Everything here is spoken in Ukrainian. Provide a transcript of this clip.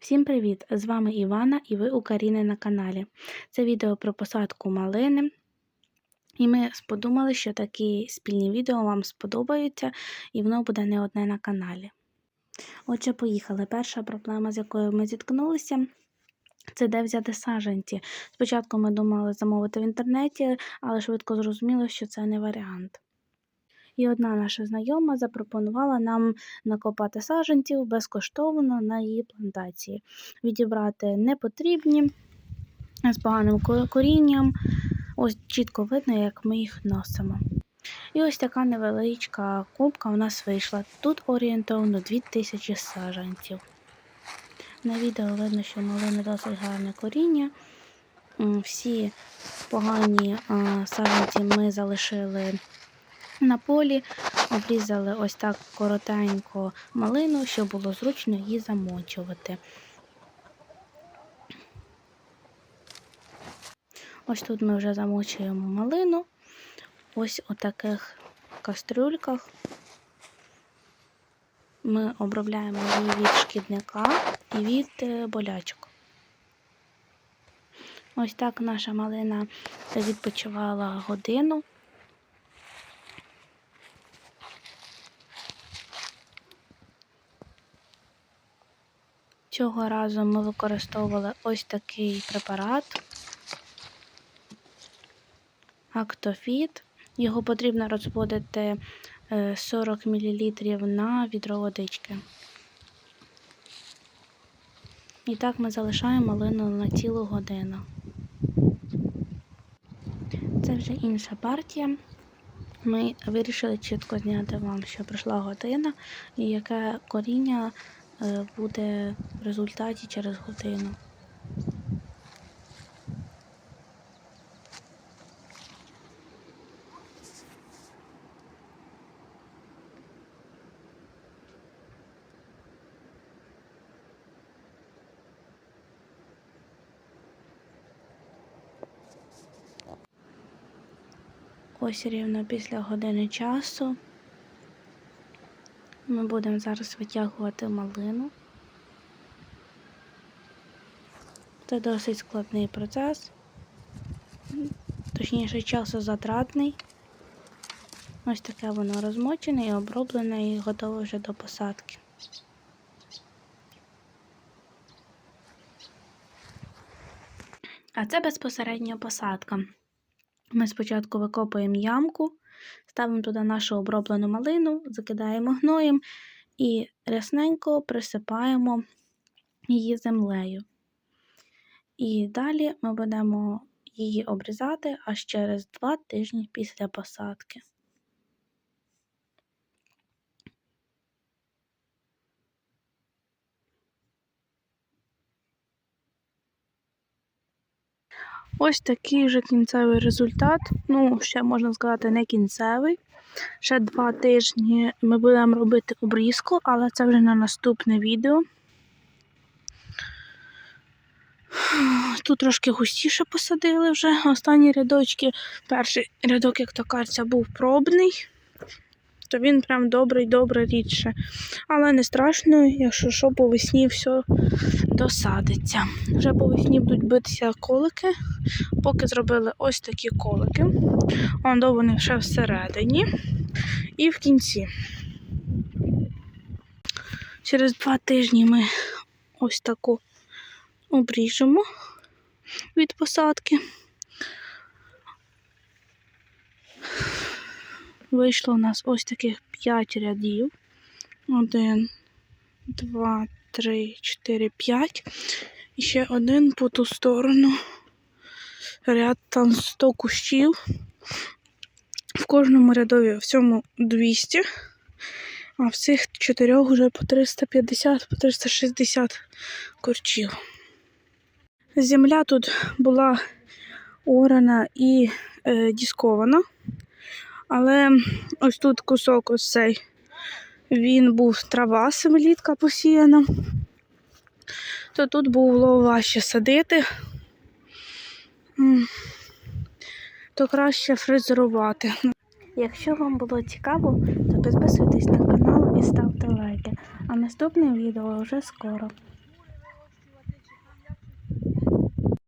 Всім привіт! З вами Івана і ви у Каріни на каналі. Це відео про посадку малини. І ми подумали, що такі спільні відео вам сподобаються, і воно буде не одне на каналі. Отже, поїхали. Перша проблема, з якою ми зіткнулися, це де взяти саджанці. Спочатку ми думали замовити в інтернеті, але швидко зрозуміли, що це не варіант. І одна наша знайома запропонувала нам накопати саджанців безкоштовно на її плантації, відібрати непотрібні з поганим корінням. Ось чітко видно, як ми їх носимо. І ось така невеличка кубка у нас вийшла. Тут орієнтовно 2000 саджанців. На відео видно, що малини досить гарне коріння. Всі погані а, саджанці ми залишили на полі, обрізали ось так коротенько малину, щоб було зручно її замочувати. Ось тут ми вже замочуємо малину. Ось у таких кастрюльках ми обробляємо її від шкідника і від е, болячок. Ось так наша малина відпочивала годину. Цього разу ми використовували ось такий препарат Актофіт. Його потрібно розводити е, 40 мл на відро водички. І так ми залишаємо малину на цілу годину. Це вже інша партія. Ми вирішили чітко зняти вам, що пройшла година і яке коріння е, буде в результаті через годину. Ось рівно після години часу ми будемо зараз витягувати малину. Це досить складний процес, точніше часозатратний. Ось таке воно розмочене і оброблене і готове вже до посадки. А це безпосередньо посадка. Ми спочатку викопуємо ямку, ставимо туди нашу оброблену малину, закидаємо гноєм і рясненько присипаємо її землею. І далі ми будемо її обрізати аж через 2 тижні після посадки. Ось такий вже кінцевий результат. Ну, ще можна сказати, не кінцевий. Ще два тижні ми будемо робити обрізку, але це вже на наступне відео. Тут трошки густіше посадили вже останні рядочки. Перший рядок, як то кажеться, був пробний, то він прям добрий-добре рідше. Але не страшно, якщо що, по весні все досадиться. Вже по весні будуть битися колики, поки зробили ось такі колики. Он вони ще всередині і в кінці. Через два тижні ми ось таку обріжемо від посадки. Вийшло у нас ось таких 5 рядів. Один, два, три, чотири, п'ять. І ще один по ту сторону. Ряд там 100 кущів. В кожному рядові всьому 200, а в цих чотирьох вже по 350, по 360 корчів. Земля тут була орана і е, діскована, але ось тут кусок ось цей, він був трава семилітка посіяна, то тут було важче садити, то краще фрезерувати. Якщо вам було цікаво, то підписуйтесь на канал і ставте лайки. А наступне відео вже скоро.